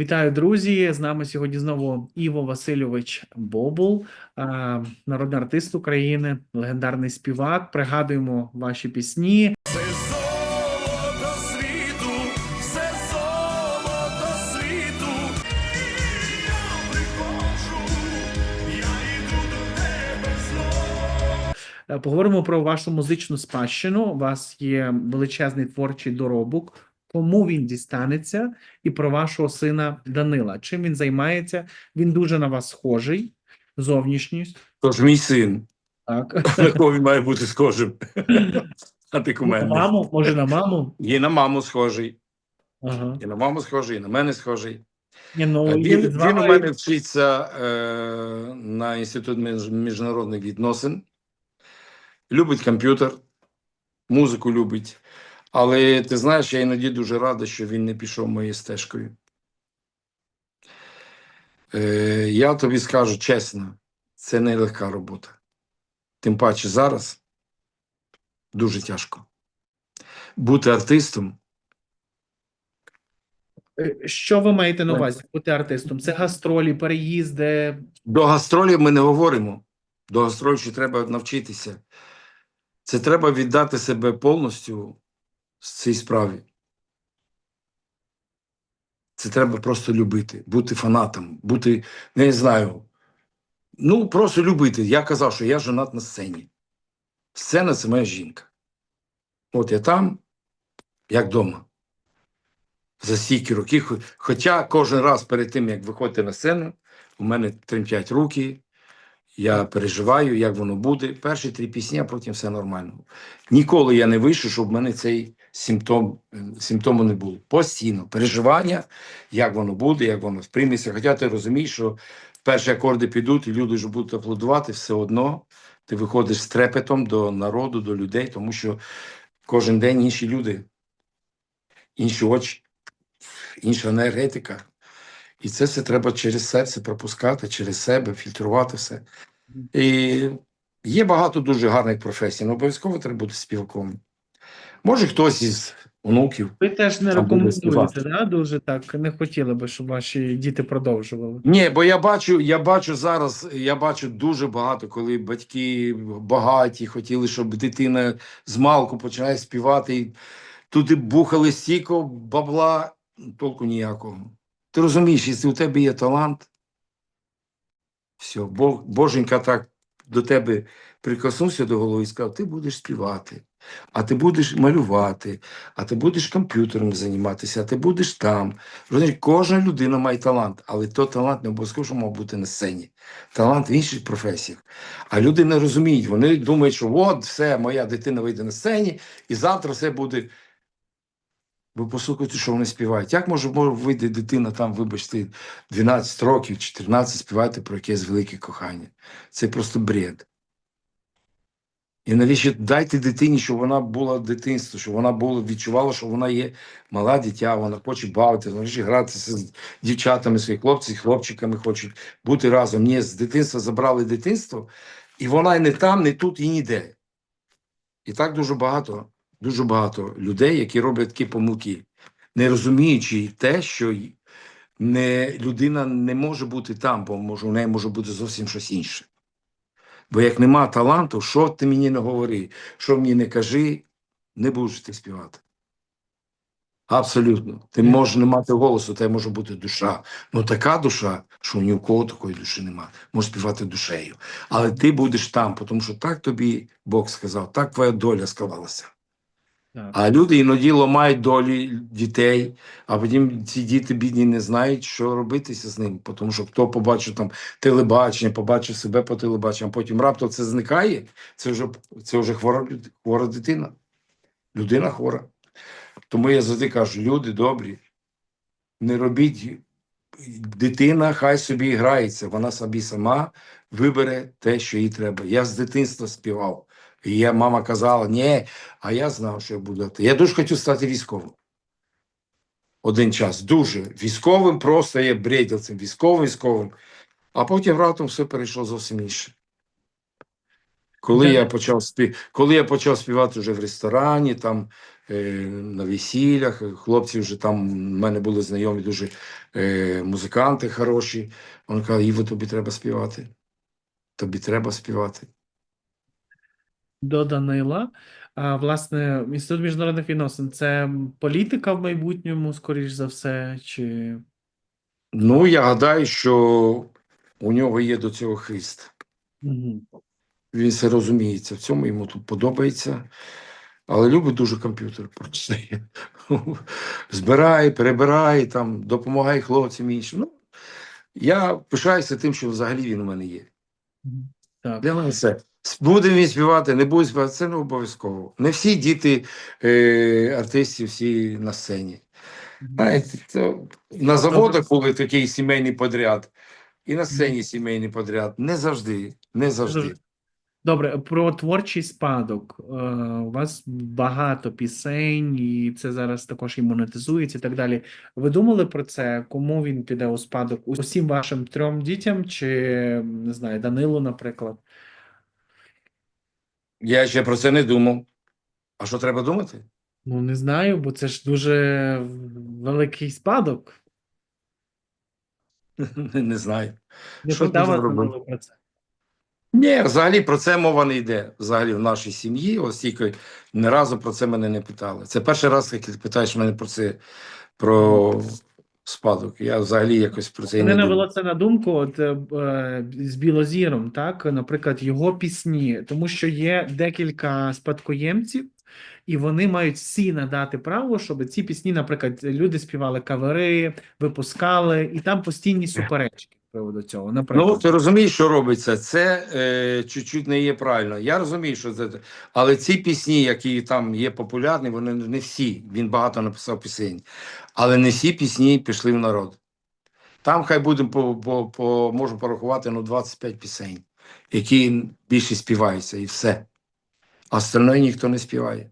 Вітаю, друзі! З нами сьогодні знову Іво Васильович Бобул, народний артист України, легендарний співак. Пригадуємо ваші пісні. Все золото світу, все золото світу. Я приходжу, я йду до тебе знов. Поговоримо про вашу музичну спадщину. У вас є величезний творчий доробок. Кому він дістанеться, і про вашого сина Данила. Чим він займається? Він дуже на вас схожий, зовнішність. Тож мій син, Так. на кого він має бути схожим. А ти На маму, може, на маму? Є на маму схожий, Ага. і на маму схожий, і на мене схожий. Ні, ну, Він, він, він у мене вчиться е, на інститут міжнародних відносин. Любить комп'ютер, музику любить. Але ти знаєш, я іноді дуже радий, що він не пішов моєю стежкою. Е, я тобі скажу чесно, це не легка робота. Тим паче зараз дуже тяжко. Бути артистом Е, Що ви маєте на увазі бути артистом? Це гастролі, переїзди. До гастролів ми не говоримо. До гастролів треба навчитися. Це треба віддати себе повністю з цій справі. Це треба просто любити, бути фанатом, бути, не знаю. Ну, просто любити. Я казав, що я женат на сцені. Сцена це моя жінка. От я там, як вдома. За стільки років. Хоча кожен раз перед тим, як виходити на сцену, у мене тремтять руки, я переживаю, як воно буде. Перші три пісні, а потім все нормально. Ніколи я не вийшов, щоб в мене цей симптом, симптому не було. Постійно переживання, як воно буде, як воно сприйметься. Хоча ти розумієш, що перші акорди підуть, і люди вже будуть аплодувати, все одно ти виходиш з трепетом до народу, до людей, тому що кожен день інші люди, інші очі, інша енергетика. І це все треба через серце пропускати, через себе, фільтрувати все. І є багато дуже гарних професій, але обов'язково треба бути співаком. Може, хтось із онуків. Ви теж не рекомендуєте, да? Дуже так. Не хотіли би, щоб ваші діти продовжували. Ні, бо я бачу, я бачу зараз, я бачу дуже багато, коли батьки багаті, хотіли, щоб дитина з малку починає співати. І туди бухали стільки бабла, толку ніякого. Ти розумієш, якщо у тебе є талант, все, Бог, Боженька так до тебе прикоснувся до голови і сказав, ти будеш співати, а ти будеш малювати, а ти будеш комп'ютером займатися, а ти будеш там. Розумієш, кожна людина має талант, але той талант не обов'язково мав бути на сцені. Талант в інших професіях. А люди не розуміють, вони думають, що от все, моя дитина вийде на сцені, і завтра все буде. Ви послухайте, що вони співають. Як може вийти дитина там, вибачте, 12 років, 14 співати про якесь велике кохання? Це просто бред. І навіщо дайте дитині, щоб вона була дитинство, щоб вона була, відчувала, що вона є мала дитя, вона хоче бавитися, вона гратися з дівчатами, своїх хлопців, хлопчиками хочуть бути разом. Ні, з дитинства забрали дитинство, і вона не там, не тут, і ніде. І так дуже багато, дуже багато людей, які роблять такі помилки, не розуміючи те, що не, людина не може бути там, бо може, у неї може бути зовсім щось інше. Бо як нема таланту, що ти мені не говори, що мені не кажи, не будеш ти співати. Абсолютно. Ти можеш не мати голосу, тебе може бути душа. Ну така душа, що ні у кого такої душі немає. Можеш співати душею. Але ти будеш там, тому що так тобі Бог сказав, так твоя доля склалася. А люди іноді ламають долі дітей, а потім ці діти бідні не знають, що робитися з ним. Тому що хто побачив там телебачення, побачив себе по телебаченню, а потім раптом це зникає, це вже, це вже хвора, хвора дитина. Людина хвора. Тому я завжди кажу: люди добрі, не робіть. Дитина хай собі грається, вона собі сама вибере те, що їй треба. Я з дитинства співав. І я мама казала, ні, а я знав, що я буду. Я дуже хотів стати військовим. Один час. Дуже. Військовим просто я бредив цим військовим, військовим. А потім раптом все перейшло зовсім інше. Коли Де- я почав спів... коли я почав співати вже в ресторані, там е, на весіллях. Хлопці вже там в мене були знайомі дуже е, музиканти хороші. Вони казали, Іво, тобі треба співати. Тобі треба співати. До Данила. А, власне, інститут міжнародних відносин це політика в майбутньому, скоріш за все, чи Ну, я гадаю, що у нього є до цього хист. Мгм. Він все розуміється в цьому, йому тут подобається. Але любить дуже комп'ютер. Просто збирає, перебирає, там, допомагає хлопцям іншим. Ну, я пишаюся тим, що взагалі він у мене є. Так. Для мене все. Буде він співати, не буде співати, це не обов'язково. Не всі діти е, артистів, всі на сцені. Знаєте, то на заводах були такий сімейний подряд, і на сцені сімейний подряд. Не завжди. Не завжди. завжди. Добре, про творчий спадок. Е, У вас багато пісень, і це зараз також і монетизується і так далі. Ви думали про це? Кому він піде у спадок? Усім вашим трьом дітям, чи не знаю, Данилу, наприклад? Я ще про це не думав. А що треба думати? Ну, не знаю, бо це ж дуже великий спадок. Не, не знаю. Не Що питав дуже вас робити? Данило про це. Ні, взагалі про це мова не йде. Взагалі в нашій сім'ї, ось тільки ні разу про це мене не питали. Це перший раз, як ти питаєш мене про це, про спадок. Я взагалі якось про це не навело це на думку от, е, е, з Білозіром, так, наприклад, його пісні, тому що є декілька спадкоємців, і вони мають всі надати право, щоб ці пісні, наприклад, люди співали кавери, випускали, і там постійні суперечки приводу цього. Ну, ти розумієш, що робиться? Це е, чуть-чуть не є правильно. Я розумію, що це. Але ці пісні, які там є популярні, вони не всі. Він багато написав пісень. Але не всі пісні пішли в народ. Там хай будемо по, по, по, можу порахувати ну, 25 пісень, які більше співаються, і все. А остальное ніхто не співає.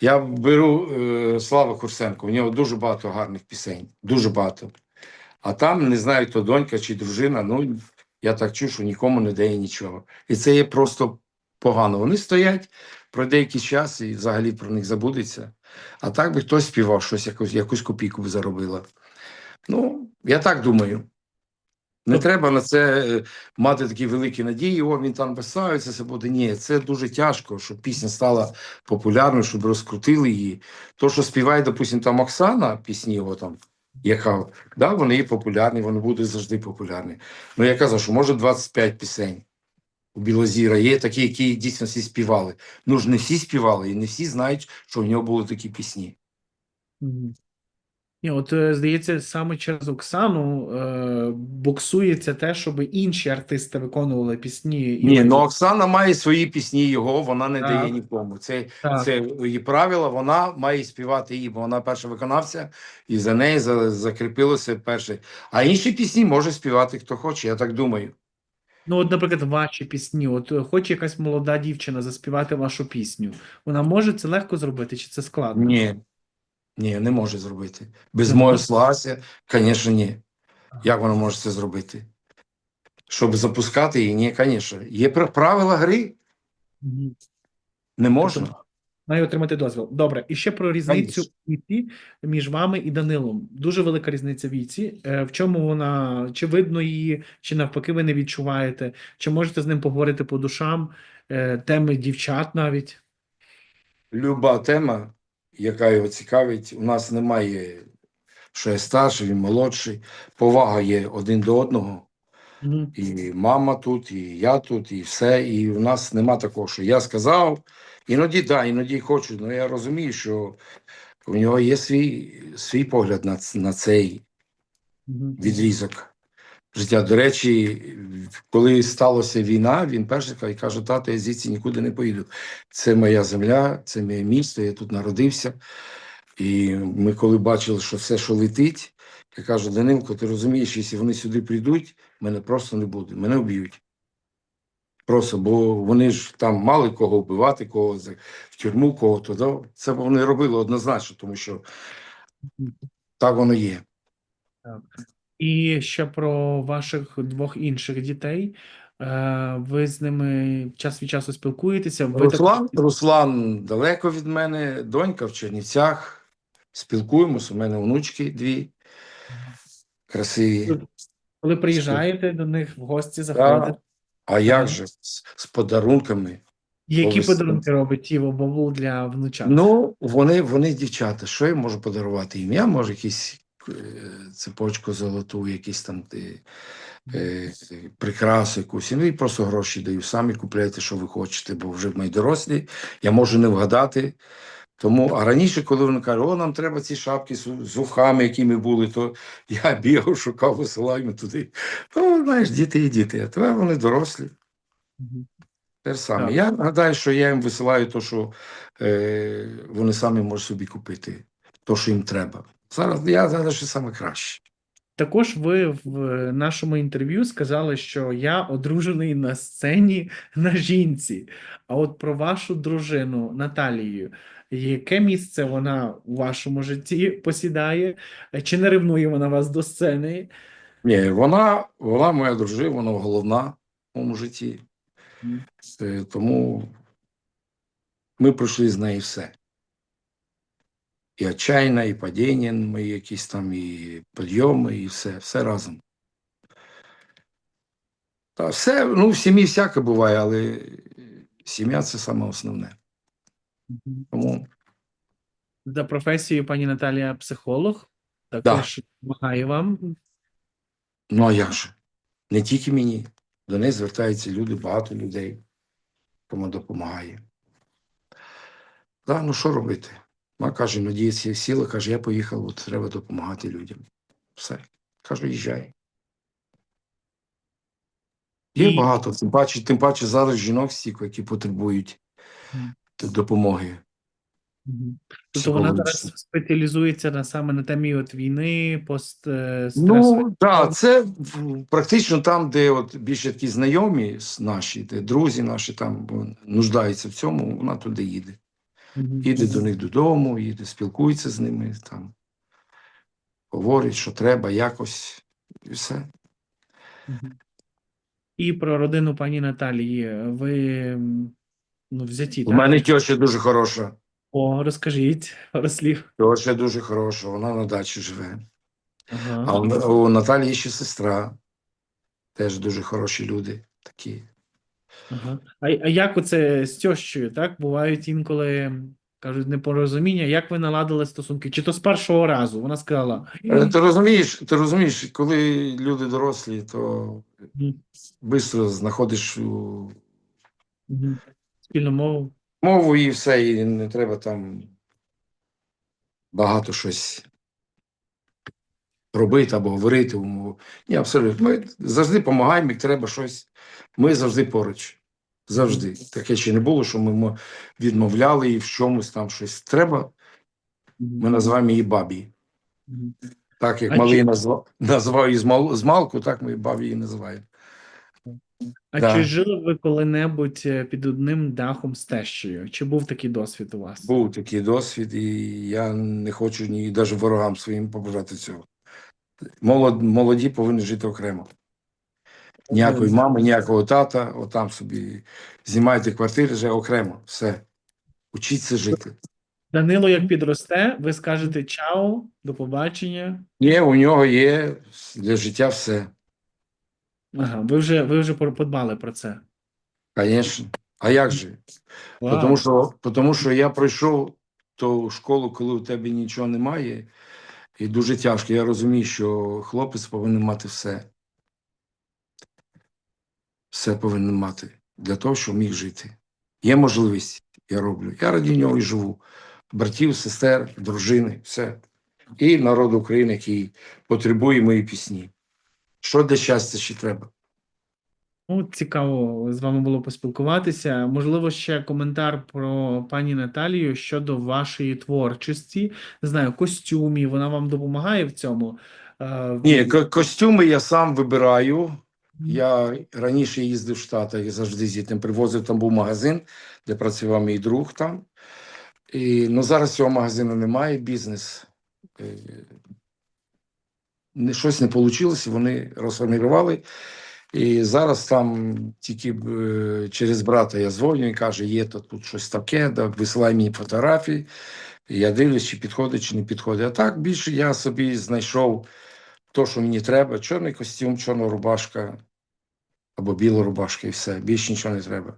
Я беру е, Слава Курсенко, у нього дуже багато гарних пісень. Дуже багато. А там не знаю, то донька чи дружина. Ну я так чую, що нікому не дає нічого. І це є просто погано. Вони стоять про деякий час і взагалі про них забудеться. А так би хтось співав щось, якусь, якусь копійку б заробила. Ну, я так думаю. Не треба на це е, мати такі великі надії. О, він там писається, це буде. Ні, це дуже тяжко, щоб пісня стала популярною, щоб розкрутили її. То, що співає, допустим, там Оксана, пісні його там, яка да, вони є популярні, вони будуть завжди популярні. Ну я казав, що може 25 пісень у Білозіра. Є такі, які дійсно всі співали. Ну ж не всі співали, і не всі знають, що в нього були такі пісні. Ні, от е, здається, саме через Оксану е, буксується те, щоб інші артисти виконували пісні. і Ні, ну Оксана має свої пісні, його вона не Так. дає нікому. Це, Так. це її правила, вона має співати її, бо вона перша виконавця, і за неї за, закріпилося перше. А інші пісні може співати хто хоче, я так думаю. Ну, от, наприклад, ваші пісні. От е, хоче якась молода дівчина заспівати вашу пісню. Вона може це легко зробити, чи це складно? Ні, ні, не може зробити. Без Це согласия, звісно, ні. Як вона може це зробити? Щоб запускати її, ні, звісно. Є правила гри, не можна. Має отримати дозвіл. Добре, і ще про різницю віці між вами і Данилом. Дуже велика різниця віці. Е, В чому вона? Чи видно її, чи навпаки ви не відчуваєте? Чи можете з ним поговорити по душам, е, теми дівчат навіть? Люба тема, яка його цікавить, у нас немає, що я старший, він молодший. Повага є один до одного. Мгм. І мама тут, і я тут, і все. І в нас нема такого, що я сказав. Іноді да, іноді хочу. але я розумію, що у нього є свій, свій погляд на, на цей Мгм. відрізок життя. До речі, коли сталася війна, він перший каже- каже: тато, я звідси нікуди не поїду. Це моя земля, це моє місто, я тут народився. І ми, коли бачили, що все, що летить, я кажу, Данилко, ти розумієш, якщо вони сюди прийдуть, мене просто не буде, мене вб'ють. Просто, бо вони ж там мали кого вбивати, кого в тюрму, кого туди. Це вони робили однозначно, тому що так воно є. І ще про ваших двох інших дітей. Е, Ви з ними час від часу спілкуєтеся. Ви Руслан, Руслан далеко від мене, донька в Чернівцях. Спілкуємося. У мене внучки дві красиві. коли приїжджаєте до них в гості, заходите. А як же з, з подарунками? Які Обов'язково. подарунки робить Тіво Бобул для внучат? Ну, вони, вони дівчата. Що я можу подарувати їм? Я можу якісь цепочку золоту, якісь там е, е, прикрасу якусь. Ну і просто гроші даю. Самі купляйте, що ви хочете, бо вже ми дорослі. Я можу не вгадати. Тому, а раніше, коли вони кажуть, о, нам треба ці шапки з, з ухами, які ми були, то я бігав, шукав, висилав їм туди. Ну, знаєш, діти і діти. А тепер вони дорослі. Те ж саме. Я гадаю, що я їм висилаю те, що е, вони самі можуть собі купити, то, що їм треба. Зараз я гадаю, що саме краще. Також ви в нашому інтерв'ю сказали, що я одружений на сцені на жінці. А от про вашу дружину Наталію, яке місце вона у вашому житті посідає? Чи не ревнує вона вас до сцени? Ні, вона, вона моя дружина, вона головна в моєму житті. Е, тому ми пройшли з нею все. І отчаяна, і падіння, мої якісь там, і підйоми, і все, все разом. Та все, ну, в сім'ї всяке буває, але сім'я це саме основне. Тому За професією пані Наталія психолог, також допомагає вам. Ну, а як же? Не тільки мені. До неї звертаються люди, багато людей, кому допомагає. Да, ну що робити? Вона каже, надія сі- сіла, каже, я поїхав, от треба допомагати людям. Все. Кажу, їжджай. Є І- багато, тим паче, тим паче зараз жінок стільки, які потребують допомоги. Тобто вона зараз спеціалізується на саме на темі от війни, пост е, Ну, так, це практично там, де от більше такі знайомі наші, де друзі наші там вон, нуждаються в цьому, вона туди їде. Їде до них додому, їде, спілкується з ними, там, говорить, що треба якось, і все. І про родину пані Наталії. Ви ну, взяті, У так? мене теща дуже хороша. О, розкажіть пару слів. Теща дуже хороша, вона на дачі живе. Ага. А у, у Наталії ще сестра. Теж дуже хороші люди такі. Ага. А, а як оце з тьощою, так? Бувають інколи, кажуть, непорозуміння. Як ви наладили стосунки? Чи то з першого разу? Вона сказала. Е, Ти розумієш, ти розумієш, коли люди дорослі, то швидко знаходиш у. Спільну мову. мову і все, і не треба там багато щось робити або говорити в мову. Ні, абсолютно. Ми завжди допомагаємо, як треба щось. Ми завжди поруч. Завжди. Таке ще не було, що ми відмовляли і в чомусь там щось треба. Ми називаємо її бабі. Так як А малий чи- назвав, назвав її з, мал, з малку, так ми бабі її називаємо. А Да. чи жили ви коли-небудь е, під одним дахом з тещею? Чи був такий досвід у вас? Був такий досвід, і я не хочу ні навіть ворогам своїм побажати цього. Молод, молоді повинні жити окремо. Ніякої мами, ніякого тата, отам собі знімайте квартири вже окремо. Все. Учіться жити. Данило, як підросте, ви скажете чао, до побачення. Ні, у нього є для життя все. Ага, ви вже ви вже подбали про це. Звісно. А як же? Тому що, тому що я пройшов ту школу, коли у тебе нічого немає, і дуже тяжко. Я розумію, що хлопець повинен мати все. Все повинен мати для того, щоб міг жити. Є можливість, я роблю. Я раді нього і живу. Братів, сестер, дружини, все. І народ України, який потребує мої пісні. Що для щастя ще треба? Ну, цікаво з вами було поспілкуватися. Можливо, ще коментар про пані Наталію щодо вашої творчості. Не знаю, костюмів, вона вам допомагає в цьому? Е, Ні, ко- костюми я сам вибираю. Я раніше їздив в Штати, я завжди звідти привозив, там був магазин, де працював мій друг там. І, ну, зараз цього магазину немає, бізнес. Е, не, щось не вийшло, вони розформірували. І зараз там тільки е, через брата я дзвоню, він каже, є тут, тут щось таке, да, висилай мені фотографії. І я дивлюсь, чи підходить, чи не підходить. А так більше я собі знайшов то, що мені треба: чорний костюм, чорна рубашка або біла рубашка, і все. Більше нічого не треба.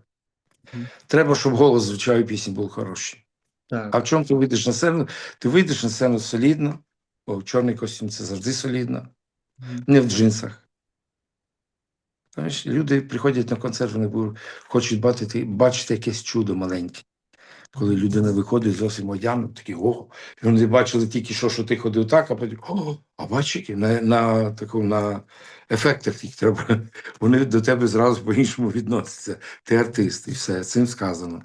Треба, щоб голос звучав і пісні були хороші. Так. А в чому ти вийдеш на сцену? Ти вийдеш на сцену солідно, бо чорний костюм це завжди солідно, не в джинсах. Знаєш, люди приходять на концерт, вони хочуть бачити, бачити якесь чудо маленьке. Коли людина виходить зовсім одягнута, такі ого. І вони бачили тільки що, що ти ходив так, а потім о, а бачиш, на, на такому на ефектах їх треба. Вони до тебе зразу по-іншому відносяться. Ти артист, і все, цим сказано.